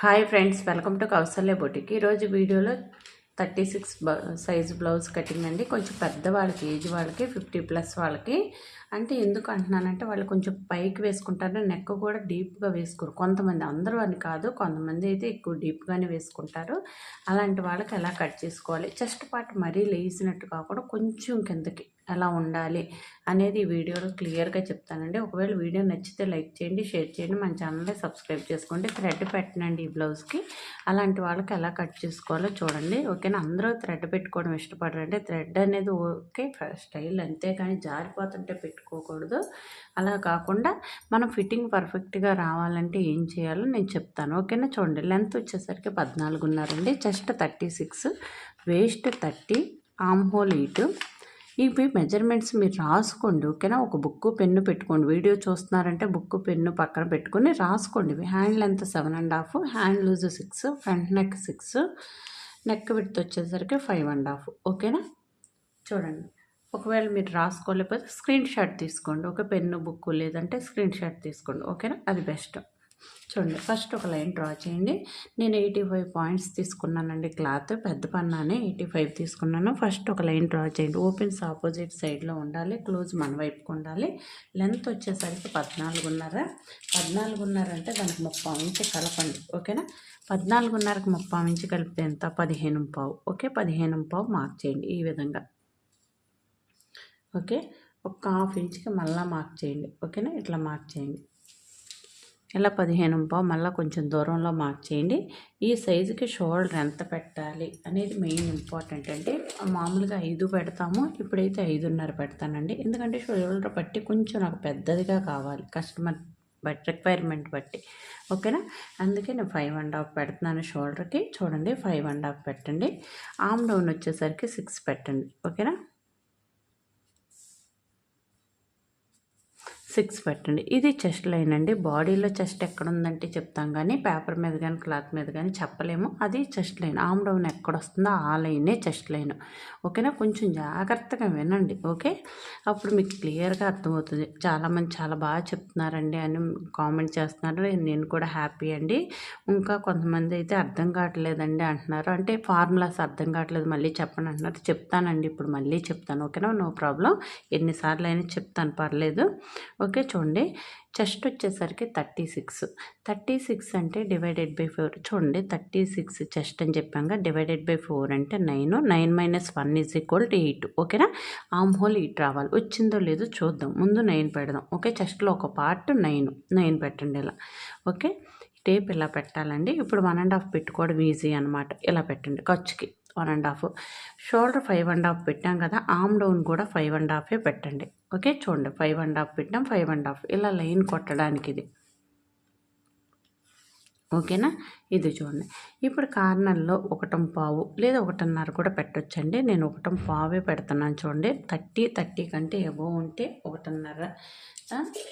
Hi friends welcome to Kousalya boutique. ఈరోజు వీడియోలో thirty six size blouse cutting అండి. కొంచెం పెద్ద వాళ్ళకి ఏజ్ వాళ్ళకి ఫిఫ్టీ ప్లస్ వాళ్ళకి అంటే ఎందుకు అంటున్నానంటే వాళ్ళు కొంచెం పైకి వేసుకుంటారు. నెక్ కూడా డీప్గా వేసుకోరు. కొంతమంది అందరూ అని కాదు. కొంతమంది అయితే ఎక్కువ డీప్గానే వేసుకుంటారు. అలాంటి వాళ్ళకి ఎలా కట్ చేసుకోవాలి? చెస్ట్ పార్ట్ మరీ లేసినట్టు కాకుండా కొంచెం కిందకి ఎలా ఉండాలి అనేది ఈ వీడియోలో క్లియర్గా చెప్తానండి. ఒకవేళ వీడియో నచ్చితే లైక్ చేయండి షేర్ చేయండి మన ఛానల్ని సబ్స్క్రైబ్ చేసుకోండి థ్రెడ్ పెట్టనండి ఈ బ్లౌజ్కి. అలాంటి వాళ్ళకి ఎలా కట్ చేసుకోవాలో చూడండి. ఓకేనా? అందరూ థ్రెడ్ పెట్టుకోవడం ఇష్టపడరండి. థ్రెడ్ అనేది ఓకే స్టైల్ అంతే కానీ జారిపోతుంటే పెట్టుకోకూడదు. అలా కాకుండా మనం ఫిట్టింగ్ పర్ఫెక్ట్గా రావాలంటే ఏం చేయాలో నేను చెప్తాను. ఓకేనా? చూడండి లెంత్ వచ్చేసరికి పద్నాలుగున్నారండి chest thirty six waist thirty arm hole eight. ఇవి మెజర్మెంట్స్ మీరు రాసుకోండి ఓకేనా? ఒక బుక్ పెన్ను పెట్టుకోండి. వీడియో చూస్తున్నారంటే బుక్ పెన్ను పక్కన పెట్టుకొని రాసుకోండి. Hand length seven and half hand loose six front neck six neck width వచ్చేసరికి ఫైవ్ అండ్ హాఫ్. ఓకేనా? చూడండి. ఒకవేళ మీరు రాసుకోలేకపోతే స్క్రీన్ షాట్ తీసుకోండి. ఒక పెన్ను బుక్ లేదంటే స్క్రీన్ షాట్ తీసుకోండి. ఓకేనా? అది బెస్ట్ చూడండి ఫస్ట్ ఒక లైన్ డ్రా చేయండి. నేను ఎయిటీ ఫైవ్ పాయింట్స్ తీసుకున్నానండి క్లాత్. పెద్ద పన్నానే ఎయిటీ ఫైవ్ తీసుకున్నాను. ఫస్ట్ ఒక లైన్ డ్రా చేయండి. ఓపెన్స్ ఆపోజిట్ సైడ్లో ఉండాలి. క్లోజ్ మన వైపుకు ఉండాలి. లెంత్ వచ్చేసరికి పద్నాలుగున్నర. పద్నాలుగున్నర అంటే దానికి ముప్పై ఇంచు కలపండి. ఓకేనా? పద్నాలుగున్నరకు ముప్పై ఇంచు కలిపితే ఎంత? పదిహేను పావు. ఓకే? పదిహేను పావు మార్క్ చేయండి ఈ విధంగా. ఓకే? ఒక హాఫ్ ఇంచ్కి మళ్ళీ మార్క్ చేయండి. ఓకేనా? ఇట్లా మార్క్ చేయండి. ఇలా పదిహేను పావు మళ్ళీ కొంచెం దూరంలో మార్క్ చేయండి. ఈ సైజుకి షోల్డర్ ఎంత పెట్టాలి అనేది మెయిన్ ఇంపార్టెంట్ అంటే మామూలుగా ఐదు పెడతాము. ఇప్పుడైతే ఐదున్నర పెడతానండి. ఎందుకంటే షోల్డర్ బట్టి కొంచెం నాకు పెద్దదిగా కావాలి. కస్టమర్ బట్ రిక్వైర్మెంట్ బట్టి. ఓకేనా? అందుకే నేను ఫైవ్ అండ్ హాఫ్ పెడుతున్నాను షోల్డర్కి. చూడండి ఫైవ్ అండ్ హాఫ్ పెట్టండి. ఆమ్ డౌన్ వచ్చేసరికి సిక్స్ పెట్టండి. ఓకేనా? సిక్స్ పెట్టండి. ఇది చెస్ట్ లైన్ అండి. బాడీలో చెస్ట్ ఎక్కడ ఉందంటే చెప్తాం కానీ పేపర్ మీద కానీ క్లాత్ మీద కానీ చెప్పలేము. అది చెస్ట్ లైన్. ఆమ్ డౌన్ ఎక్కడ వస్తుందో ఆ లైనే చెస్ట్ లైన్. ఓకేనా? కొంచెం జాగ్రత్తగా వినండి. ఓకే? అప్పుడు మీకు క్లియర్గా అర్థమవుతుంది. చాలామంది చాలా బాగా చెప్తున్నారండి అని కామెంట్ చేస్తున్నారు. నేను కూడా హ్యాపీ అండి. ఇంకా కొంతమంది అయితే అర్థం కావట్లేదండి అంటున్నారు. అంటే ఫార్ములాస్ అర్థం కావట్లేదు. మళ్ళీ చెప్పండి అంటున్నారు. చెప్తానండి. ఇప్పుడు మళ్ళీ చెప్తాను. ఓకేనా? No problem. ఎన్నిసార్లు అయినా చెప్తాను. పర్లేదు. ఓకే చూడండి. చెస్ట్ వచ్చేసరికి థర్టీ సిక్స్. థర్టీ సిక్స్ అంటే డివైడెడ్ బై ఫోర్. చూడండి థర్టీ సిక్స్ చెస్ట్ అని చెప్పాక డివైడెడ్ బై ఫోర్ అంటే nine. Nine minus one is equal to eight. ఓకేనా? ఆమ్ హోల్ ఎయిట్ రావాలి. వచ్చిందో లేదో చూద్దాం. ముందు నైన్ పెడదాం. ఓకే చెస్ట్లో ఒక పార్ట్ నైన్. నైన్ పెట్టండి ఇలా. ఓకే టేప్ ఇలా పెట్టాలండి? ఇప్పుడు వన్ అండ్ హాఫ్ పెట్టుకోవడం ఈజీ అనమాట ఇలా పెట్టండి. ఖర్చుకి. One and half shoulder five and half పెట్టాం కదా ఆమ్ డౌన్ కూడా ఫైవ్ అండ్ హాఫే పెట్టండి. ఓకే చూడండి ఫైవ్ అండ్ హాఫ్ పెట్టాం ఫైవ్ అండ్ హాఫ్ ఇలా లైన్ కొట్టడానికి ఇది ఓకేనా? ఇది చూడండి. ఇప్పుడు కార్నర్లో ఒకటం పావు లేదా ఒకటిన్నర కూడా పెట్టొచ్చండి. నేను ఒకటం పావే పెడుతున్నాను చూడండి. థర్టీ థర్టీ కంటే ఎవో ఉంటే ఒకటిన్నర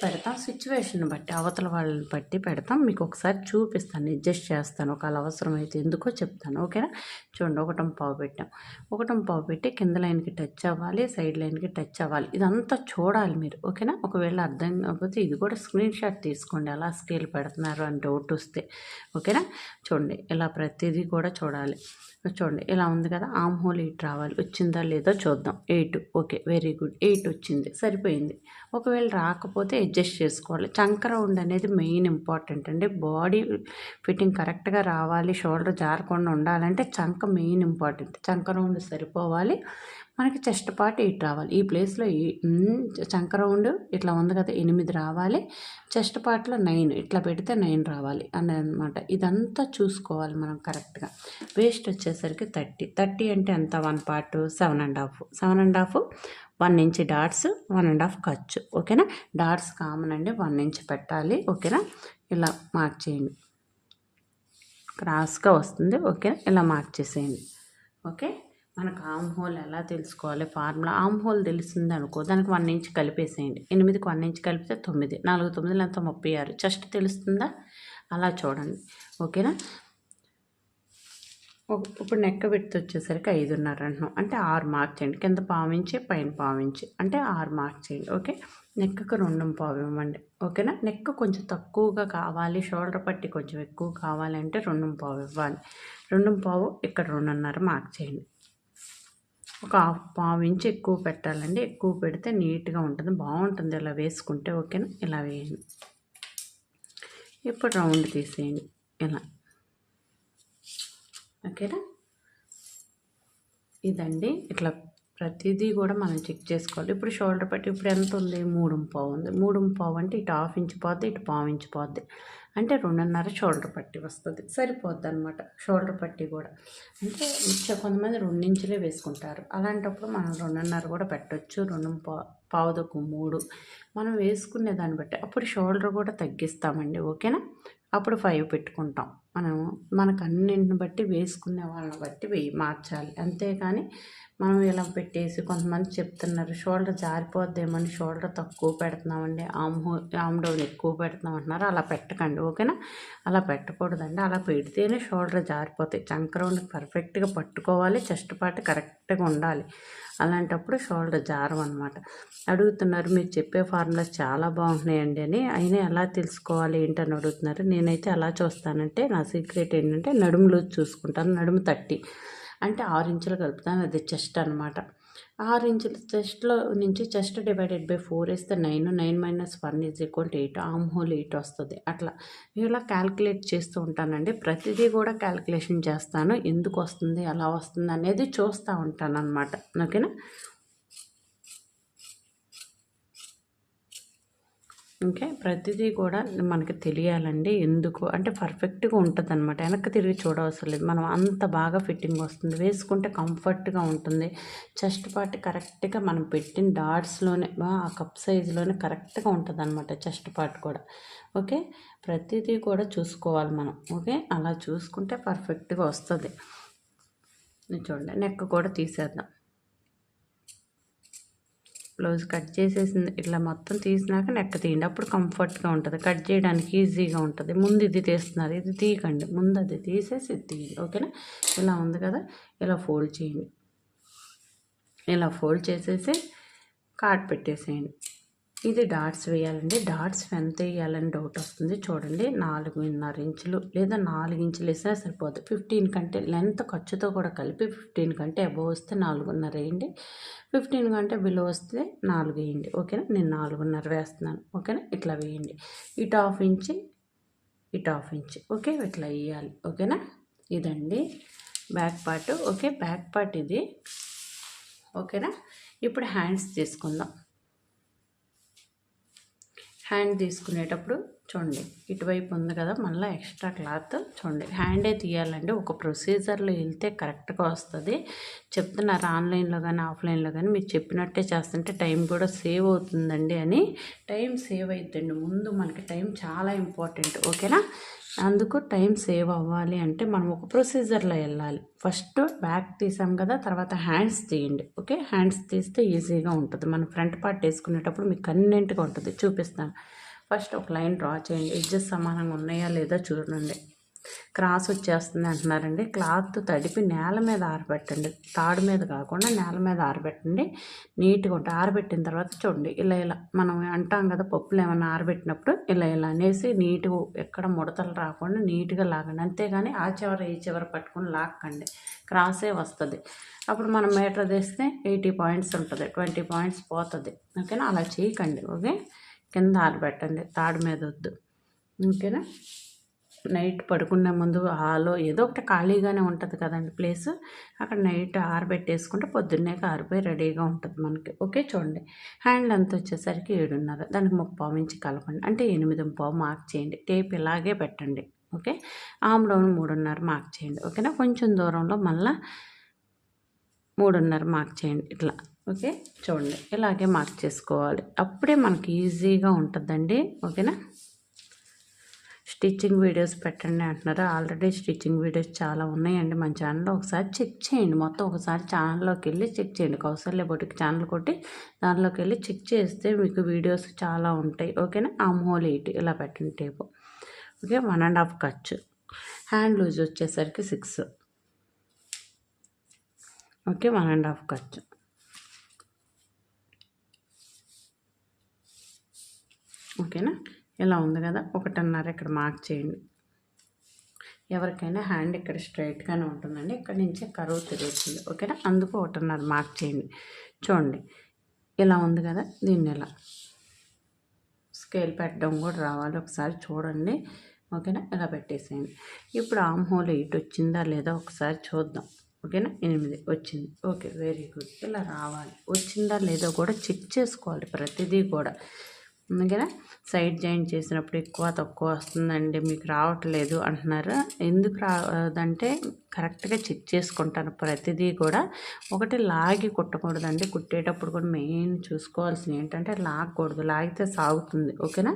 పెడతాం. సిచ్యువేషన్ బట్టి అవతల వాళ్ళని బట్టి పెడతాం. మీకు ఒకసారి చూపిస్తాను. అడ్జస్ట్ చేస్తాను. ఒకవేళ అవసరం అయితే ఎందుకో చెప్తాను. ఓకేనా? చూడండి ఒకటం పావు పెట్టాం. ఒకటం పావు పెట్టి కింద లైన్కి టచ్ అవ్వాలి సైడ్ లైన్కి టచ్ అవ్వాలి. ఇదంతా చూడాలి మీరు. ఓకేనా? ఒకవేళ అర్థం కాకపోతే ఇది కూడా స్క్రీన్ షాట్ తీసుకోండి. ఎలా స్కేల్ పెడుతున్నారు అని డౌట్ వస్తే. ఓకేనా? చూడండి ఇలా ప్రతిదీ కూడా చూడాలి. చూడండి ఇలా ఉంది కదా ఆమ్ హోల్ ఎయిట్ రావాలి. వచ్చిందా లేదో చూద్దాం. Eight okay very good. Eight వచ్చింది సరిపోయింది. ఒకవేళ రాకపోతే అడ్జస్ట్ చేసుకోవాలి. చంక రౌండ్ అనేది మెయిన్ ఇంపార్టెంట్ అండి. బాడీ ఫిట్టింగ్ కరెక్ట్గా రావాలి షోల్డర్ జారకుండా ఉండాలంటే చంక మెయిన్ ఇంపార్టెంట్. చంక రౌండ్ సరిపోవాలి. మనకి చెస్ట్ పార్ట్ ఎయిట్ రావాలి. ఈ ప్లేస్లో చంక రౌండ్ ఇట్లా ఉంది కదా ఎనిమిది రావాలి. చెస్ట్ పార్ట్లో నైన్ ఇట్లా పెడితే నైన్ రావాలి అని అనమాట ఇదంతా చూసుకోవాలి మనం కరెక్ట్గా. వేస్ట్ వచ్చేసరికి థర్టీ. థర్టీ అంటే ఎంత? One part seven and half. Seven and half one inch dots one and half ఖర్చు. ఓకేనా? డాట్స్ కామన్ అండి వన్ ఇంచ్ పెట్టాలి. ఓకేనా? ఇలా మార్క్ చేయండి. క్రాస్గా వస్తుంది. ఓకే ఇలా మార్క్ చేసేయండి. ఓకే? మనకు ఆమ్ హోల్ ఎలా తెలుసుకోవాలి? ఫార్ములా. ఆమ్ హోల్ తెలిసింది అనుకో దానికి వన్ ఇంచ్ కలిపేసేయండి. ఎనిమిదికి వన్ ఇంచ్ కలిపితే తొమ్మిది. నాలుగు తొమ్మిది ఎంత ముప్పై ఆరు. చెస్ట్ తెలుస్తుందా? అలా చూడండి. ఓకేనా? ఇప్పుడు నెక్క పెడితే వచ్చేసరికి ఐదున్నర అంటున్నాం. అంటే ఆరు మార్క్ చేయండి. కింద పావించి పైన పావించి అంటే ఆరు మార్క్ చేయండి. ఓకే? నెక్కకు రెండు పావు ఇవ్వండి. ఓకేనా? నెక్ కొంచెం తక్కువగా కావాలి. షోల్డర్ పట్టి కొంచెం ఎక్కువ కావాలి అంటే రెండు పావు ఇవ్వాలి. రెండు పావు ఇక్కడ రెండున్నర మార్క్ చేయండి. ఒక హాఫ్ పావు ఇంచు ఎక్కువ పెట్టాలండి. ఎక్కువ పెడితే నీట్గా ఉంటుంది. బాగుంటుంది. ఇలా వేసుకుంటే ఓకేనా? ఇలా వేయండి. ఇప్పుడు రౌండ్ తీసేయండి. ఇలా. ఓకేనా? ఇదండి. ఇట్లా ప్రతిదీ కూడా మనం చెక్ చేసుకోవాలి. ఇప్పుడు షోల్డర్ పట్టి ఇప్పుడు ఎంత ఉంది? మూడు పావు ఉంది. మూడు పావు అంటే ఇటు హాఫ్ ఇంచ్ పోద్ది ఇటు పావు ఇంచ్ పోద్ది. అంటే రెండున్నర షోల్డర్ పట్టి వస్తుంది. సరిపోద్ది అనమాట షోల్డర్ పట్టి కూడా. అంటే ఇచ్చే కొంతమంది రెండించులే వేసుకుంటారు. అలాంటప్పుడు మనం రెండున్నర కూడా పెట్టవచ్చు రెండు పా పావుదకు మూడు. మనం వేసుకునే దాన్ని బట్టి అప్పుడు షోల్డర్ కూడా తగ్గిస్తామండి. ఓకేనా? అప్పుడు ఫైవ్ పెట్టుకుంటాం. మనం మనకు అన్నింటిని బట్టి వేసుకునే వాళ్ళని బట్టి వెయ్యి మార్చాలి. అంతేకాని మనం ఇలా పెట్టేసి కొంతమంది చెప్తున్నారు షోల్డర్ జారిపోద్దేమని షోల్డర్ తక్కువ పెడుతున్నామండి ఆమ్ హో ఆమ్ డౌన్ ఎక్కువ పెడుతున్నాం అంటున్నారు అలా పెట్టకండి ఓకేనా? అలా పెట్టకూడదండి. అలా పెడితేనే షోల్డర్ జారిపోతాయి. చంకరౌండ్ పర్ఫెక్ట్గా పట్టుకోవాలి చెస్ట్ పార్ట్ కరెక్ట్గా ఉండాలి. అలాంటప్పుడు షోల్డర్ జారం అనమాట అడుగుతున్నారు మీరు చెప్పే ఫార్ములాస్ చాలా బాగుంటున్నాయండి అని. అయినా ఎలా తెలుసుకోవాలి ఏంటని అడుగుతున్నారు. నేనైతే ఎలా చూస్తానంటే నా సీక్రెట్ ఏంటంటే నడుము లూజ్ చూసుకుంటాను నడుము తట్టి. అంటే ఆరు ఇంచులు కలుపుతాను అది చెస్ట్ అనమాట ఆరు ఇంచుల చెస్ట్లో నుంచి చెస్ట్ డివైడెడ్ బై ఫోర్ వేస్తే nine nine minus one is equal to eight arm hole eight వస్తుంది. అట్లా. ఇలా క్యాల్కులేట్ చేస్తూ ఉంటానండి. ప్రతిదీ కూడా క్యాల్కులేషన్ చేస్తాను. ఎందుకు వస్తుంది అలా వస్తుంది అనేది చూస్తూ ఉంటాను అనమాట ఓకేనా? ఓకే. ప్రతిదీ కూడా మనకి తెలియాలండి. ఎందుకు? అంటే పర్ఫెక్ట్గా ఉంటుంది అనమాట వెనక్కి తిరిగి చూడవసరం లేదు. మనం అంత బాగా ఫిట్టింగ్ వస్తుంది. వేసుకుంటే కంఫర్ట్గా ఉంటుంది. చెస్ట్ పార్ట్ కరెక్ట్గా మనం పెట్టిన డాట్స్లోనే ఆ కప్ సైజులోనే కరెక్ట్గా ఉంటుంది అనమాట చెస్ట్ పార్ట్ కూడా. ఓకే? ప్రతిదీ కూడా చూసుకోవాలి మనం. ఓకే? అలా చూసుకుంటే పర్ఫెక్ట్గా వస్తుంది. చూడండి. నెక్ కూడా తీసేద్దాం. బ్లౌజ్ కట్ చేసేసింది. ఇట్లా మొత్తం తీసినాక నెక్క తీయండి. అప్పుడు కంఫర్ట్గా ఉంటుంది. కట్ చేయడానికి ఈజీగా ఉంటుంది. ముందు ఇది తీస్తున్నారు. ఇది తీయకండి. ముందు అది తీసేసి ఇది తీయండి. ఓకేనా? ఇలా ఉంది కదా? ఇలా ఫోల్డ్ చేయండి. ఇలా ఫోల్డ్ చేసేసి కార్డ్ పెట్టేసేయండి. ఇది డాట్స్ వేయాలండి. డాట్స్ ఎంత వేయాలని డౌట్ వస్తుంది. చూడండి నాలుగున్నర ఇంచులు లేదా నాలుగు ఇంచులు వేసినా సరిపోదు. ఫిఫ్టీన్ కంటే లెంత్ ఖర్చుతో కూడా కలిపి ఫిఫ్టీన్ కంటే అబోవ్ వస్తే నాలుగున్నర వేయండి. ఫిఫ్టీన్ కంటే బిలో వస్తే నాలుగు వేయండి. ఓకేనా? నేను నాలుగున్నర వేస్తున్నాను. ఓకేనా? ఇట్లా వేయండి. ఇటు హాఫ్ ఇంచి ఇటు హాఫ్ ఇంచ్. ఓకే? ఇట్లా వేయాలి. ఓకేనా? ఇదండి. Back part. Okay? Back part ఇది. ఓకేనా? ఇప్పుడు హ్యాండ్స్ తీసుకుందాం. హ్యాండ్ తీసుకునేటప్పుడు చూడండి ఇటువైపు ఉంది కదా మళ్ళీ ఎక్స్ట్రా క్లాత్ చూడండి. హ్యాండే తీయాలండి ఒక ప్రొసీజర్లో వెళ్తే కరెక్ట్గా వస్తుంది. చెప్తున్నారు ఆన్లైన్లో కానీ ఆఫ్లైన్లో కానీ మీరు చెప్పినట్టే చేస్తుంటే టైం కూడా సేవ్ అవుతుందండి అని. టైం సేవ్ అవుతుందండి ముందు మనకి టైం చాలా ఇంపార్టెంట్ ఓకేనా? అందుకు టైం సేవ్ అవ్వాలి అంటే మనం ఒక ప్రొసీజర్లో వెళ్ళాలి. ఫస్ట్ బ్యాక్ తీసాం కదా తర్వాత హ్యాండ్స్ తీయండి. ఓకే? హ్యాండ్స్ తీస్తే ఈజీగా ఉంటుంది. మనం ఫ్రంట్ పార్ట్ వేసుకునేటప్పుడు మీకు కన్వీనెంట్గా ఉంటుంది. చూపిస్తాను. ఫస్ట్ ఒక లైన్ డ్రా చేయండి. ఎడ్జెస్ సమానంగా ఉన్నాయా లేదా చూడండి. క్రాస్ వచ్చేస్తుంది అంటున్నారండి. క్లాత్ తడిపి నేల మీద ఆరబెట్టండి. తాడు మీద కాకుండా నేల మీద ఆరబెట్టండి. నీట్గా ఉంటుంది ఆరబెట్టిన తర్వాత చూడండి ఇలా ఇలా మనం అంటాం కదా పప్పులు ఏమైనా ఆరబెట్టినప్పుడు ఇలా ఇలా అనేసి నీట్గా ఎక్కడ ముడతలు రాకుండా నీట్గా లాగండి. అంతేగాని ఆ చివర ఈ చివర పట్టుకొని లాక్కండి. క్రాసే వస్తుంది. అప్పుడు మనం మీటర్ తీస్తే ఎయిటీ పాయింట్స్ ఉంటుంది ట్వంటీ పాయింట్స్ పోతుంది. ఓకేనా? అలా చేయకండి. ఓకే? కింద ఆరబెట్టండి. తాడు మీద వద్దు. ఓకేనా? నైట్ పడుకునే ముందు హాలో ఏదో ఒకటి ఖాళీగానే ఉంటుంది కదండి ప్లేస్. అక్కడ నైట్ ఆరబెట్టేసుకుంటే పొద్దున్నే ఆరిపోయి రెడీగా ఉంటుంది మనకి. ఓకే చూడండి. హ్యాండ్ అంత వచ్చేసరికి ఏడున్నర. దానికి ముప్పావు ఇంచి కలపండి. అంటే ఎనిమిది పావు మార్క్ చేయండి. టేప్ ఇలాగే పెట్టండి. ఓకే? ఆమ్ డౌన్ మూడున్నర మార్క్ చేయండి. ఓకేనా? కొంచెం దూరంలో మళ్ళీ మూడున్నర మార్క్ చేయండి. ఇట్లా. ఓకే? చూడండి. ఇలాగే మార్క్ చేసుకోవాలి. అప్పుడే మనకి ఈజీగా ఉంటుందండి. ఓకేనా? స్టిచ్చింగ్ వీడియోస్ పెట్టండి అంటున్నారు. ఆల్రెడీ స్టిచ్చింగ్ వీడియోస్ చాలా ఉన్నాయండి. మన ఛానల్లో ఒకసారి చెక్ చేయండి. మొత్తం ఒకసారి ఛానల్లోకి వెళ్ళి చెక్ చేయండి. కౌసల్య బొటికి ఛానల్ కొట్టి దానిలోకి వెళ్ళి చెక్ చేస్తే మీకు వీడియోస్ చాలా ఉంటాయి. ఓకేనా? ఆ ఎయిట్ ఇలా పెట్టండి tape. Okay? One and half ఖర్చు హ్యాండ్ లూజ్ వచ్చేసరికి six. Okay? One and half ఖర్చు ఓకేనా? ఇలా ఉంది కదా ఒకటిన్నర ఇక్కడ మార్క్ చేయండి. ఎవరికైనా హ్యాండ్ ఇక్కడ స్ట్రైట్గానే ఉంటుందండి. ఇక్కడ నుంచి కరువు తిరుగుతుంది ఓకేనా? అందుకు ఒకటిన్నర మార్క్ చేయండి. చూడండి ఇలా ఉంది కదా దీన్ని ఇలా. స్కేల్ పెట్టడం కూడా రావాలి ఒకసారి చూడండి ఓకేనా? ఇలా పెట్టేసేయండి. ఇప్పుడు ఆమ్ హోల్ ఎయిట్ వచ్చిందా లేదా ఒకసారి చూద్దాం ఓకేనా? ఎనిమిది వచ్చింది ఓకే వెరీ గుడ్ ఇలా రావాలి. వచ్చిందా లేదో కూడా చెక్ చేసుకోవాలి ప్రతిదీ కూడా. అందుకనే సైడ్ జాయింట్ చేసినప్పుడు ఎక్కువ తక్కువ వస్తుందండి. మీకు రావట్లేదు అంటున్నారు. ఎందుకు రాదంటే కరెక్ట్గా చెక్ చేసుకుంటాను ప్రతిదీ కూడా. ఒకటి లాగి కుట్టకూడదండి. కుట్టేటప్పుడు కూడా మెయిన్ చూసుకోవాల్సింది ఏంటంటే లాగకూడదు. లాగితే సాగుతుంది. ఓకేనా?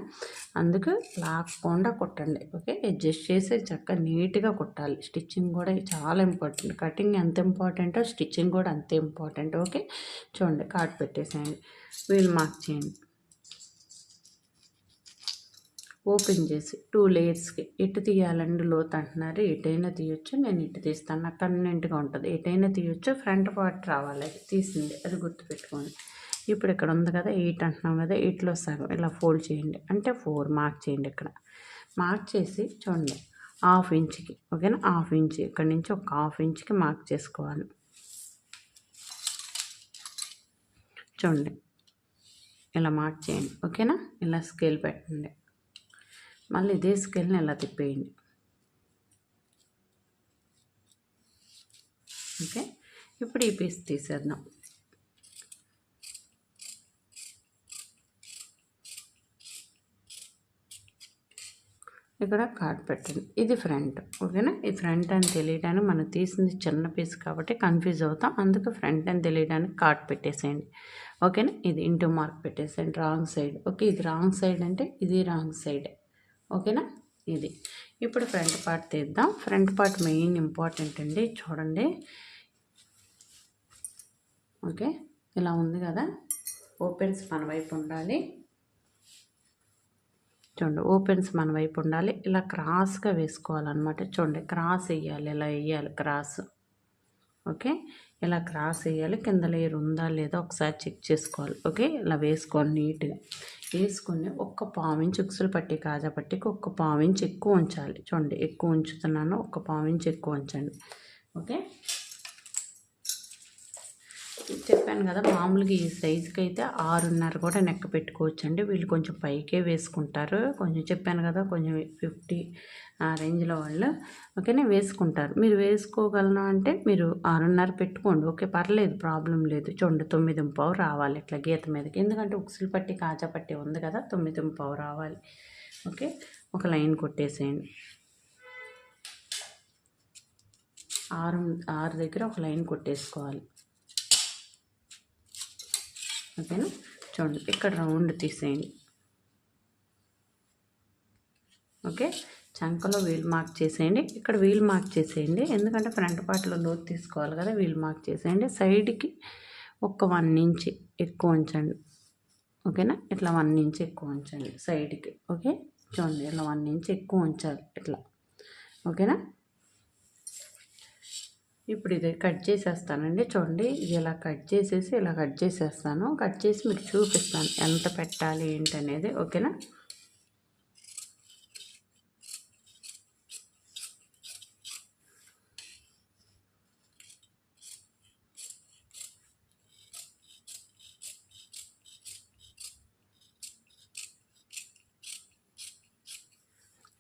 అందుకు లాగకుండా కుట్టండి. ఓకే? అడ్జస్ట్ చేసి చక్కగా నీట్గా కుట్టాలి. స్టిచ్చింగ్ కూడా చాలా ఇంపార్టెంట్. కటింగ్ ఎంత ఇంపార్టెంటో స్టిచ్చింగ్ కూడా అంతే ఇంపార్టెంట్. ఓకే? చూడండి. కార్డ్ పెట్టేసేయండి. వీళ్ళు మార్క్ చేయండి. ఓపెన్ చేసి టూ లేయర్స్కి. ఎటు తీయాలండి లోత్ అంటున్నారు ఎటైనా తీయొచ్చు నేను ఇటు తీస్తాను. నాకు కన్వీనెంట్గా ఉంటుంది. ఎటైనా తీయొచ్చు ఫ్రంట్ పార్ట్ రావాలి. అది తీసింది అది గుర్తుపెట్టుకోండి. ఇప్పుడు ఇక్కడ ఉంది కదా ఎయిట్ అంటున్నాం కదా ఎయిట్లో సగం. ఇలా ఫోల్డ్ చేయండి. అంటే ఫోర్ మార్క్ చేయండి ఇక్కడ. మార్క్ చేసి చూడండి హాఫ్ ఇంచ్కి. ఓకేనా? Half inch. ఇక్కడ నుంచి ఒక హాఫ్ ఇంచ్కి మార్క్ చేసుకోవాలి. చూడండి ఇలా మార్క్ చేయండి. ఓకేనా? ఇలా స్కేల్ పెట్టండి. మళ్ళీ ఇదే స్కేల్ని ఇలా తిప్పేయండి. ఓకే? ఇప్పుడు ఈ పీస్ తీసేద్దాం. ఇక్కడ కార్డ్ పెట్టండి. ఇది ఫ్రంట్. ఓకేనా? ఈ ఫ్రంట్ అని తెలియడానికి మనం తీసింది చిన్న పీస్ కాబట్టి కన్ఫ్యూజ్ అవుతాం. అందుకు ఫ్రంట్ అని తెలియడానికి కార్డ్ పెట్టేసేయండి. ఓకేనా? ఇది ఇంటూ మార్క్ పెట్టేసేయండి. Wrong side. ఓకే ఇది రాంగ్ సైడ్ అంటే ఇది రాంగ్ సైడ్. ఓకేనా? ఇది. ఇప్పుడు ఫ్రంట్ పార్ట్ తీద్దాం. ఫ్రంట్ పార్ట్ మెయిన్ ఇంపార్టెంట్ అండి. చూడండి. ఓకే. ఇలా ఉంది కదా. ఓపెన్స్ మన వైపు ఉండాలి. చూడండి. ఓపెన్స్ మన వైపు ఉండాలి. ఇలా క్రాస్గా వేసుకోవాలన్నమాట. చూడండి. క్రాస్ వేయాలి. ఇలా వేయాలి. Cross okay. ఇలా క్రాస్ వేయాలి కింద లేయర్ ఉందా లేదా ఒకసారి చెక్ చేసుకోవాలి. ఓకే? ఇలా వేసుకోండి నీట్గా. వేసుకొని ఒక్క పావించి ఉక్సులు పట్టి కాజా పట్టికి ఒక్క పావించి ఎక్కువ ఉంచాలి. చూడండి ఎక్కువ ఉంచుతున్నాను ఒక్క పావించి ఎక్కువ ఉంచండి. ఓకే? చెప్పాను కదా మామూలుగా ఈ సైజుకి అయితే ఆరున్నర కూడా నెక్క పెట్టుకోవచ్చు అండి వీళ్ళు కొంచెం పైకే వేసుకుంటారు. కొంచెం చెప్పాను కదా కొంచెం ఫిఫ్టీ ఆ రేంజ్లో వాళ్ళు ఓకేనే వేసుకుంటారు. మీరు వేసుకోగలను అంటే మీరు ఆరున్నర పెట్టుకోండి. ఓకే పర్లేదు ప్రాబ్లం లేదు. చూడండి తొమ్మిది పావు రావాలి ఇట్లా గీత మీదకి. ఎందుకంటే ఉక్సులు పట్టి కాజా పట్టి ఉంది కదా తొమ్మిది పావు రావాలి. ఓకే ఒక లైన్ కొట్టేసేయండి. ఆరు ఆరు దగ్గర ఒక లైన్ కొట్టేసుకోవాలి. ఓకేనా? చూడండి ఇక్కడ రౌండ్ తీసేయండి. ఓకే? చంకలో వీల్ మార్క్ చేసేయండి. ఇక్కడ వీల్ మార్క్ చేసేయండి. ఎందుకంటే ఫ్రంట్ పార్ట్లో లోతు తీసుకోవాలి కదా వీల్ మార్క్ చేసేయండి. సైడ్కి ఒక వన్ ఇంచ్ ఎక్కువ ఉంచండి. ఓకేనా? ఇట్లా వన్ ఇంచ్ ఎక్కువ ఉంచండి సైడ్కి. ఓకే? చూడండి ఇట్లా వన్ ఇంచ్ ఎక్కువ ఉంచాలి ఇట్లా. ఓకేనా? ఇప్పుడు ఇది కట్ చేసేస్తానండి. చూడండి ఇది ఇలా కట్ చేసేసి ఇలా కట్ చేసేస్తాను. కట్ చేసి మీకు చూపిస్తాను ఎంత పెట్టాలి ఏంటనేది. ఓకేనా?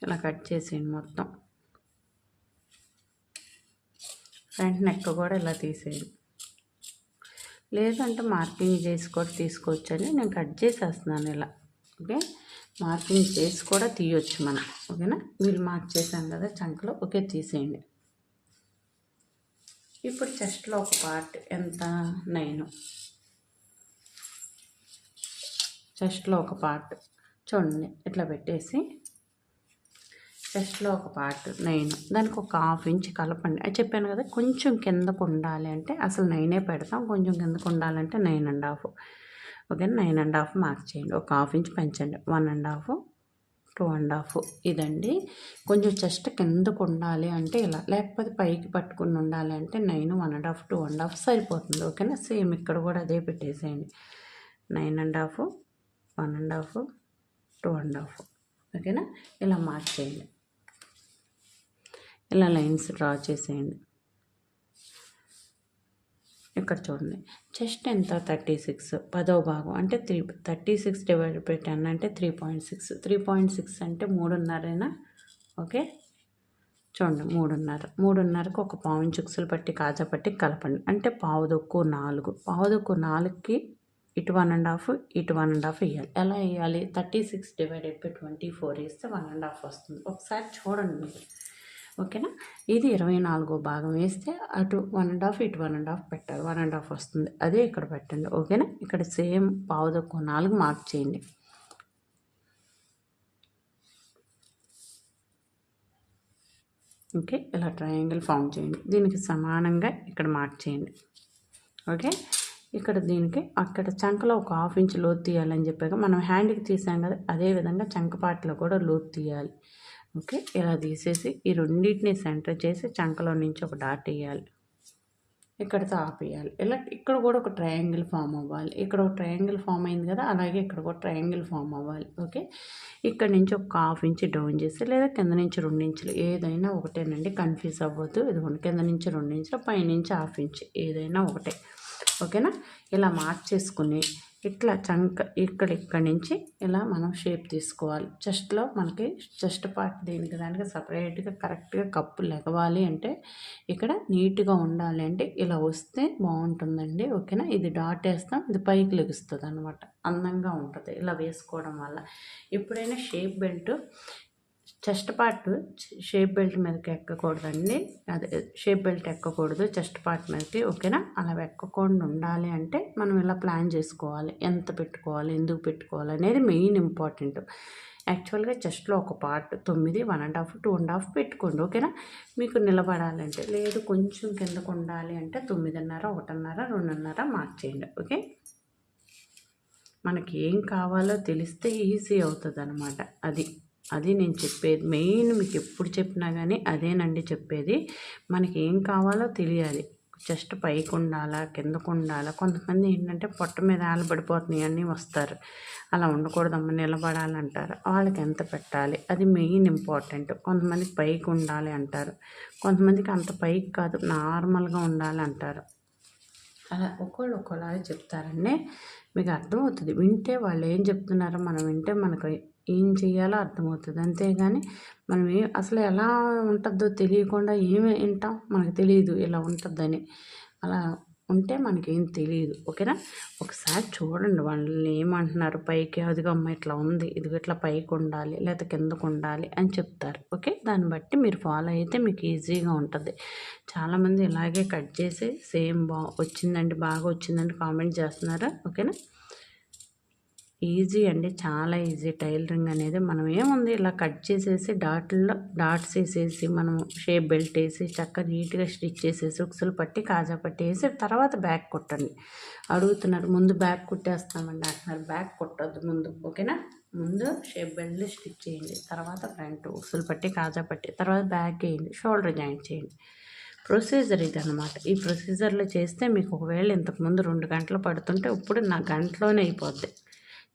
ఇలా కట్ చేసేయండి మొత్తం. ఫ్రంట్ నెక్ కూడా ఇలా తీసేయండి. లేదంటే మార్కింగ్ చేసి కూడా తీసుకోవచ్చు నేను కట్ చేసేస్తున్నాను ఇలా. ఓకే? మార్కింగ్ చేసి కూడా తీయొచ్చు మనం. ఓకేనా? వీళ్ళు మార్క్ చేశాను కదా చంకలో. ఓకే తీసేయండి. ఇప్పుడు చెస్ట్లో ఒక పార్ట్ ఎంత? నైను. చెస్ట్లో ఒక పార్ట్. చూడండి ఇట్లా పెట్టేసి చెస్ట్లో ఒక పార్ట్ నైన్. దానికి ఒక హాఫ్ ఇంచ్ కలపండి. అది చెప్పాను కదా కొంచెం కిందకు ఉండాలి అంటే అసలు నైనే పెడతాం. కొంచెం కిందకు ఉండాలంటే nine and half. Okay nine and half mark చేయండి. ఒక హాఫ్ ఇంచ్ పెంచండి. One and half two and half ఇదండి. కొంచెం చెస్ట్ కిందకు ఉండాలి అంటే ఇలా. లేకపోతే పైకి పట్టుకుని ఉండాలి అంటే nine one and half two and half సరిపోతుంది. ఓకేనా? సేమ్ ఇక్కడ కూడా అదే పెట్టేసేయండి. Nine and half one and half two and half. ఓకేనా? ఇలా మార్క్ చేయండి. ఇలా లైన్స్ డ్రా చేసేయండి. ఇక్కడ చూడండి. చెస్ట్ ఎంత? Thirty six. పదో భాగం. అంటే three thirty six divide by ten అంటే three point six. Three point six అంటే మూడున్నరైనా? ఓకే. చూడండి మూడున్నర. మూడున్నరకు ఒక పావు చిక్సులు పట్టి కాజా పట్టి కలపండి. అంటే పావు దొక్కు నాలుగు. పావు దొక్కు నాలుగుకి ఇటు వన్ అండ్ హాఫ్ ఇటు వన్ అండ్ హాఫ్ వేయాలి. ఎలా వేయాలి? Thirty six divided by twenty four వేస్తే వన్ అండ్ హాఫ్ వస్తుంది. ఒకసారి చూడండి. ఓకేనా? ఇది ఇరవై నాలుగో భాగం. వేస్తే అటు వన్ అండ్ హాఫ్ ఇటు వన్ అండ్ హాఫ్ పెట్టాలి. వన్ అండ్ హాఫ్ వస్తుంది. అదే ఇక్కడ పెట్టండి. ఓకేనా? ఇక్కడ సేమ్ పావుదొక్క నాలుగు మార్క్ చేయండి. ఓకే? ఇలా ట్రయాంగిల్ ఫామ్ చేయండి. దీనికి సమానంగా ఇక్కడ మార్క్ చేయండి. ఓకే? ఇక్కడ దీనికి అక్కడ చంకలో ఒక హాఫ్ ఇంచ్ లోతు తీయాలని చెప్పాక మనం హ్యాండ్కి తీసాం కదా అదే విధంగా చంకపాట్లో కూడా లోతు తీయాలి. ఓకే ఇలా తీసేసి ఈ రెండింటిని సెంటర్ చేసి చంకలో నుంచి ఒక డాట్ వేయాలి. ఇక్కడతో ఆపేయాలి. ఇలా ఇక్కడ కూడా ఒక ట్రయాంగిల్ ఫామ్ అవ్వాలి. ఇక్కడ ఒక ట్రయాంగిల్ ఫామ్ అయింది కదా అలాగే ఇక్కడ కూడా ట్రయాంగిల్ ఫామ్ అవ్వాలి. ఓకే ఇక్కడ నుంచి ఒక హాఫ్ ఇంచ్ డౌన్ చేసి లేదా కింద నుంచి రెండు ఇంచులు ఏదైనా ఒకటేనండి కన్ఫ్యూజ్ అవ్వద్దు. ఇదిగోండి కింద నుంచి రెండు ఇంచులు పైనుంచి హాఫ్ ఇంచ్ ఏదైనా ఒకటే. ఓకేనా? ఇలా మార్చేసుకుని ఇట్లా చంక ఇక్కడ ఇక్కడ నుంచి ఇలా మనం షేప్ తీసుకోవాలి. చెస్ట్లో మనకి చెస్ట్ పార్ట్ దీనికి దానికి సపరేట్గా కరెక్ట్గా కప్పు లెగవాలి అంటే ఇక్కడ నీట్గా ఉండాలి అంటే ఇలా వస్తే బాగుంటుందండి. ఓకేనా? ఇది డాట్ వేస్తాం ఇది పైకి లెగుస్తుంది అనమాట అందంగా ఉంటుంది. ఇలా వేసుకోవడం వల్ల ఎప్పుడైనా shape belt chest part shape belt మీదకి ఎక్కకూడదండి. అదే షేప్ బెల్ట్ ఎక్కకూడదు చెస్ట్ పార్ట్ మీదకి ఓకేనా? అలా ఎక్కకుండా ఉండాలి అంటే మనం ఇలా ప్లాన్ చేసుకోవాలి. ఎంత పెట్టుకోవాలి ఎందుకు పెట్టుకోవాలి అనేది మెయిన్ ఇంపార్టెంట్. యాక్చువల్గా చెస్ట్లో ఒక పార్ట్ తొమ్మిది one and half two and half పెట్టుకోండి ఓకేనా? మీకు నిలబడాలంటే లేదు కొంచెం కిందకు ఉండాలి అంటే తొమ్మిదిన్నర ఒకటిన్నర రెండున్నర మార్క్ చేయండి ఓకే? మనకి ఏం కావాలో తెలిస్తే ఈజీ అవుతుంది అనమాట అది. అది నేను చెప్పేది. మెయిన్ మీకు ఎప్పుడు చెప్పినా కానీ అదేనండి చెప్పేది. మనకి ఏం కావాలో తెలియాలి. జస్ట్ పైకి ఉండాలా కిందకు ఉండాలా. కొంతమంది ఏంటంటే పొట్ట మీద ఆలబడిపోతున్నాయి అన్నీ వస్తారు. అలా ఉండకూడదమ్మ నిలబడాలంటారు. వాళ్ళకి ఎంత పెట్టాలి? అది మెయిన్ ఇంపార్టెంట్. కొంతమందికి పైకి ఉండాలి అంటారు. కొంతమందికి అంత పైకి కాదు నార్మల్గా ఉండాలి అంటారు. అలా ఒక్కోళ్ళు ఒక్కోలాగా చెప్తారండి. మీకు అర్థమవుతుంది. వింటే వాళ్ళు ఏం చెప్తున్నారో మనం వింటే మనకు ఏం చేయాలో అర్థమవుతుంది. అంతేగాని మనం ఏ అసలు ఎలా ఉంటుందో తెలియకుండా ఏమి వింటాం? మనకు తెలియదు ఇలా ఉంటుందని. అలా ఉంటే మనకేం తెలియదు. ఓకేనా? ఒకసారి చూడండి వాళ్ళని ఏమంటున్నారు. పైకి అదిగో అమ్మ ఇట్లా ఉంది. ఇది ఇట్లా పైకి ఉండాలి. లేకపోతే కిందకు ఉండాలి అని చెప్తారు. ఓకే? దాన్ని బట్టి మీరు ఫాలో అయితే మీకు ఈజీగా ఉంటుంది. చాలామంది ఇలాగే కట్ చేసి సేమ్ బా వచ్చిందండి బాగా వచ్చిందండి కామెంట్ చేస్తున్నారు? ఓకేనా? ఈజీ అండి. చాలా ఈజీ. టైలరింగ్ అనేది మనం ఏముంది? ఇలా కట్ చేసేసి డాట్లో డాట్స్ వేసేసి మనం షేప్ బెల్ట్ వేసి చక్కగా నీట్గా స్టిచ్ చేసేసి ఉక్సులు పట్టి కాజా పట్టి వేసి తర్వాత బ్యాక్ కుట్టండి. అడుగుతున్నారు ముందు బ్యాక్ కుట్టేస్తామండి అంటున్నారు. బ్యాక్ కుట్టద్దు ముందు ఓకేనా? ముందు షేప్ బెల్ట్ స్టిచ్ చేయండి. తర్వాత ఫ్రంట్ ఉక్సులు పట్టి కాజా పట్టి తర్వాత బ్యాక్ వేయండి షోల్డర్ జాయింట్ చేయండి. ప్రొసీజర్ ఇది ఈ ప్రొసీజర్లో చేస్తే మీకు ఒకవేళ ఇంతకుముందు రెండు గంటలు పడుతుంటే ఇప్పుడు నా గంటలోనే అయిపోద్ది.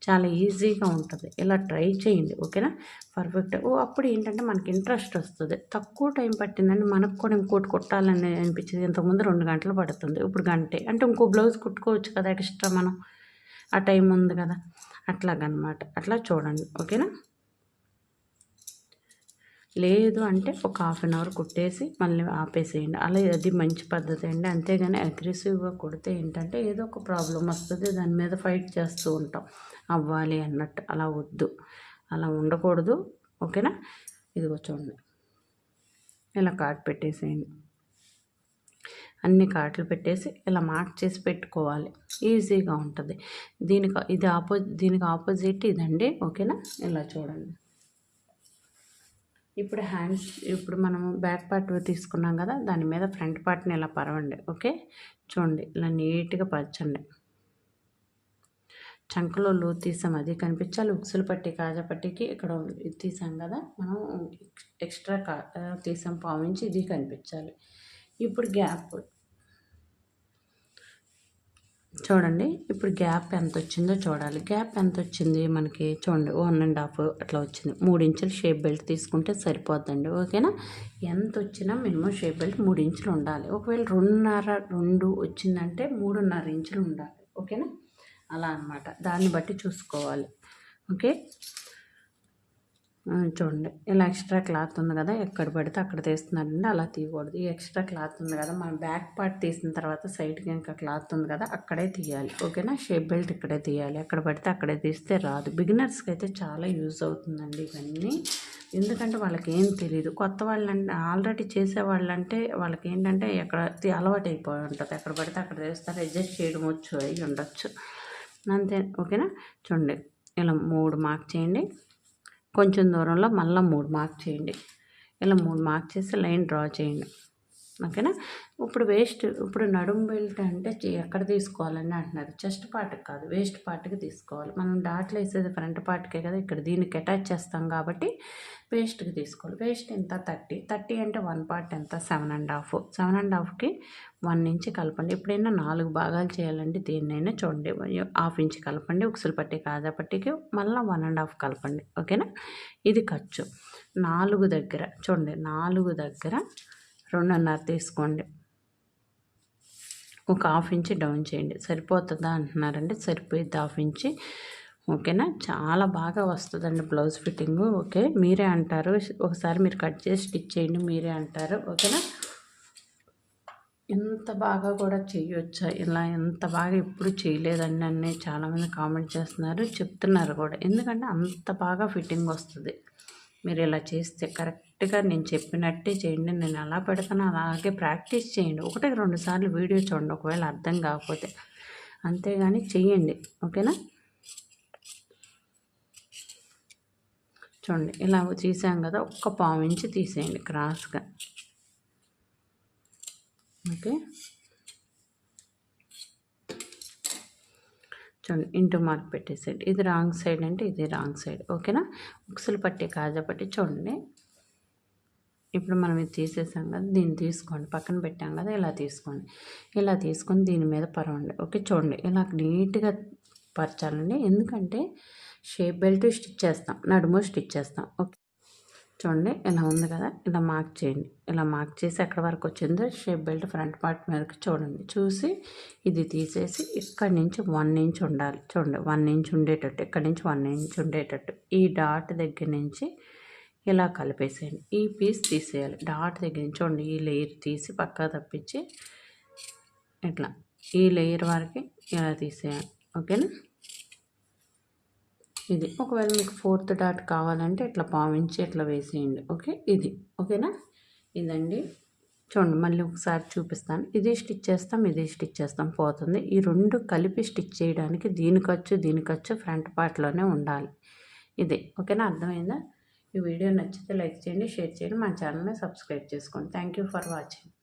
చాలా ఈజీగా ఉంటుంది. ఇలా ట్రై చేయండి ఓకేనా? పర్ఫెక్ట్. ఓ అప్పుడు ఏంటంటే మనకి ఇంట్రెస్ట్ వస్తుంది. తక్కువ టైం పట్టిందండి మనకు కూడా ఇంకోటి కుట్టాలని అనిపించింది. ఇంతకుముందు రెండు గంటలు పడుతుంది. ఇప్పుడు గంటే అంటే ఇంకో బ్లౌజ్ కుట్టుకోవచ్చు కదా ఎక్స్ట్రా మనం. ఆ టైం ఉంది కదా. అట్లాగనమాట. అట్లా చూడండి ఓకేనా? లేదు అంటే ఒక హాఫ్ అన్ అవర్ కుట్టేసి మళ్ళీ ఆపేసేయండి. అలా అది మంచి పద్ధతి అండి. అంతేగాని అగ్రెసివ్గా కుడితే ఏంటంటే ఏదో ఒక ప్రాబ్లం వస్తుంది దాని మీద ఫైట్ చేస్తూ ఉంటాం. అవ్వాలి అన్నట్టు. అలా వద్దు. అలా ఉండకూడదు. ఓకేనా? ఇదిగో చూడండి. ఇలా కాట్ పెట్టేసేయండి. అన్ని కాట్లు పెట్టేసి ఇలా మార్క్ చేసి పెట్టుకోవాలి. ఈజీగా ఉంటుంది. దీనికి ఇది ఆపో దీనికి ఆపోజిట్ ఇదండి. ఓకేనా? ఇలా చూడండి. ఇప్పుడు హ్యాండ్స్ ఇప్పుడు మనము బ్యాక్ పార్ట్ తీసుకున్నాం కదా దాని మీద ఫ్రంట్ పార్ట్ని ఇలా పరవండి ఓకే? చూడండి ఇలా నీట్గా పరచండి. చంకలో లోతు తీసాం అది కనిపించాలి. ఉక్సులు పట్టి కాజా పట్టికి ఇక్కడ తీసాం కదా మనం ఎక్స్ట్రా కా తీసాం పావించి ఇది కనిపించాలి. ఇప్పుడు గ్యాప్ చూడండి ఇప్పుడు గ్యాప్ ఎంత వచ్చిందో చూడాలి. గ్యాప్ ఎంత వచ్చింది మనకి చూడండి వన్ అండ్ హాఫ్ అట్లా వచ్చింది. మూడు ఇంచులు షేప్ బెల్ట్ తీసుకుంటే సరిపోద్దండి ఓకేనా? ఎంత వచ్చినా మినిమం షేప్ బెల్ట్ మూడు ఇంచులు ఉండాలి. ఒకవేళ రెండున్నర రెండు వచ్చిందంటే మూడున్నర ఇంచులు ఉండాలి ఓకేనా? అలా అనమాట దాన్ని బట్టి చూసుకోవాలి ఓకే? చూడండి. ఇలా ఎక్స్ట్రా క్లాత్ ఉంది కదా ఎక్కడ పడితే అక్కడ తీస్తున్నారండి. అలా తీయకూడదు. ఈ ఎక్స్ట్రా క్లాత్ ఉంది కదా మనం బ్యాక్ పార్ట్ తీసిన తర్వాత సైడ్కి ఇంకా క్లాత్ ఉంది కదా అక్కడే తీయాలి. ఓకేనా? షేప్ బెల్ట్ ఇక్కడే తీయాలి. ఎక్కడ పడితే అక్కడే తీస్తే రాదు. బిగినర్స్కి అయితే చాలా యూజ్ అవుతుందండి ఇవన్నీ. ఎందుకంటే వాళ్ళకి ఏం తెలియదు కొత్త వాళ్ళంటే ఆల్రెడీ చేసే వాళ్ళంటే వాళ్ళకి ఏంటంటే ఎక్కడ అలవాటు అయిపోయి ఉంటుంది. ఎక్కడ పడితే అక్కడ తీస్తారు అడ్జస్ట్ చేయడం వచ్చు అయి ఉండొచ్చు. అంతే. ఓకేనా? చూడండి. ఇలా మూడు మార్క్ చేయండి. కొంచెం దూరంలో మళ్ళీ మూడు మార్క్ చేయండి. ఇలా మూడు మార్క్ చేసి లైన్ డ్రా చేయండి. ఓకేనా? ఇప్పుడు వేస్ట్ ఇప్పుడు నడుము బెల్ట్ అంటే ఎక్కడ తీసుకోవాలని అంటున్నారు? చెస్ట్ పార్ట్కి కాదు వేస్ట్ పార్ట్కి తీసుకోవాలి. మనం డాట్లు వేసేది ఫ్రంట్ పార్ట్కే కదా ఇక్కడ దీనికి అటాచ్ చేస్తాం కాబట్టి వేస్ట్కి తీసుకోవాలి. వేస్ట్ ఎంత? థర్టీ థర్టీ అంటే వన్ పార్ట్ ఎంత? Seven and half seven and హాఫ్కి one inch కలపండి. ఎప్పుడైనా నాలుగు భాగాలు చేయాలండి దేన్నైనా చూడండి. హాఫ్ ఇంచ్ కలపండి ఉక్సులు పట్టి కాజా పట్టికి మళ్ళీ వన్ అండ్ హాఫ్ కలపండి. ఓకేనా? ఇది ఖర్చు. నాలుగు దగ్గర చూడండి నాలుగు దగ్గర రెండున్నర తీసుకోండి. ఒక హాఫ్ ఇంచ్ డౌన్ చేయండి. సరిపోతుందా అంటున్నారండి సరిపోయిద్ది హాఫ్ ఇంచి. ఓకేనా? చాలా బాగా వస్తుందండి బ్లౌజ్ ఫిట్టింగ్. ఓకే? మీరే అంటారు. ఒకసారి మీరు కట్ చేసి స్టిచ్ చేయండి మీరే అంటారు. ఓకేనా? ఎంత బాగా కూడా చేయొచ్చా? ఇలా ఎంత బాగా ఎప్పుడు చేయలేదండి అని చాలామంది కామెంట్ చేస్తున్నారు చెప్తున్నారు కూడా. ఎందుకంటే అంత బాగా ఫిట్టింగ్ వస్తుంది. మీరు ఇలా చేస్తే కరెక్ట్గా నేను చెప్పినట్టే చేయండి. నేను ఎలా పెడతానో అలాగే ప్రాక్టీస్ చేయండి. ఒకటి రెండు సార్లు వీడియో చూడండి ఒకవేళ అర్థం కాకపోతే. అంతేగాని చెయ్యండి ఓకేనా? చూడండి ఇలా తీసాం కదా ఒక్క పావు నుంచి తీసేయండి క్రాస్గా. ఓకే? చూడండి ఇంటూ మార్క్ పెట్టేసేయండి. ఇది రాంగ్ సైడ్ అంటే ఇది రాంగ్ సైడ్. ఓకేనా? ఉక్సులు పట్టి కాజా పట్టి చూడండి. ఇప్పుడు మనం ఇది తీసేసాం కదా దీన్ని తీసుకోండి. పక్కన పెట్టాం కదా ఇలా తీసుకోండి. ఇలా తీసుకొని దీని మీద పరవండి. ఓకే చూడండి. ఇలా నీట్గా పరచాలండి. ఎందుకంటే షేప్ బెల్ట్ స్టిచ్ చేస్తాం. నడుము స్టిచ్ చేస్తాం. ఓకే. చూడండి ఇలా ఉంది కదా. ఇలా మార్క్ చేయండి. ఇలా మార్క్ చేసి ఎక్కడ వరకు వచ్చిందో షేప్ బెల్ట్ ఫ్రంట్ పార్ట్ మీదకి చూడండి. చూసి ఇది తీసేసి ఇక్కడి నుంచి వన్ ఇంచ్ ఉండాలి. చూడండి వన్ ఇంచ్ ఉండేటట్టు. ఇక్కడి నుంచి వన్ ఇంచ్ ఉండేటట్టు. ఈ డాట్ దగ్గర నుంచి ఇలా కలిపేసేయండి. ఈ పీస్ తీసేయాలి. డాట్ దగ్గర నుంచి చూడండి ఈ లేయర్ తీసి పక్కా తప్పించి ఇట్లా. ఈ లేయర్ వరకు ఇలా తీసేయాలి. ఓకేనా ఇది. ఒకవేళ మీకు ఫోర్త్ డాట్ కావాలంటే ఇట్లా పావించి ఇట్లా వేసేయండి. ఓకే ఇది. ఓకేనా ఇదండి. చూడండి మళ్ళీ ఒకసారి చూపిస్తాను. ఇది స్టిచ్ చేస్తాం ఇది స్టిచ్ చేస్తాం పోతుంది. ఈ రెండు కలిపి స్టిచ్ చేయడానికి దీని ఖర్చు దీని ఖర్చు ఫ్రంట్ పార్ట్లోనే ఉండాలి. ఇది. ఓకేనా అర్థమైందా? ఈ వీడియో నచ్చితే లైక్ చేయండి షేర్ చేయండి మా ఛానల్ని సబ్స్క్రైబ్ చేసుకోండి. Thank you for watching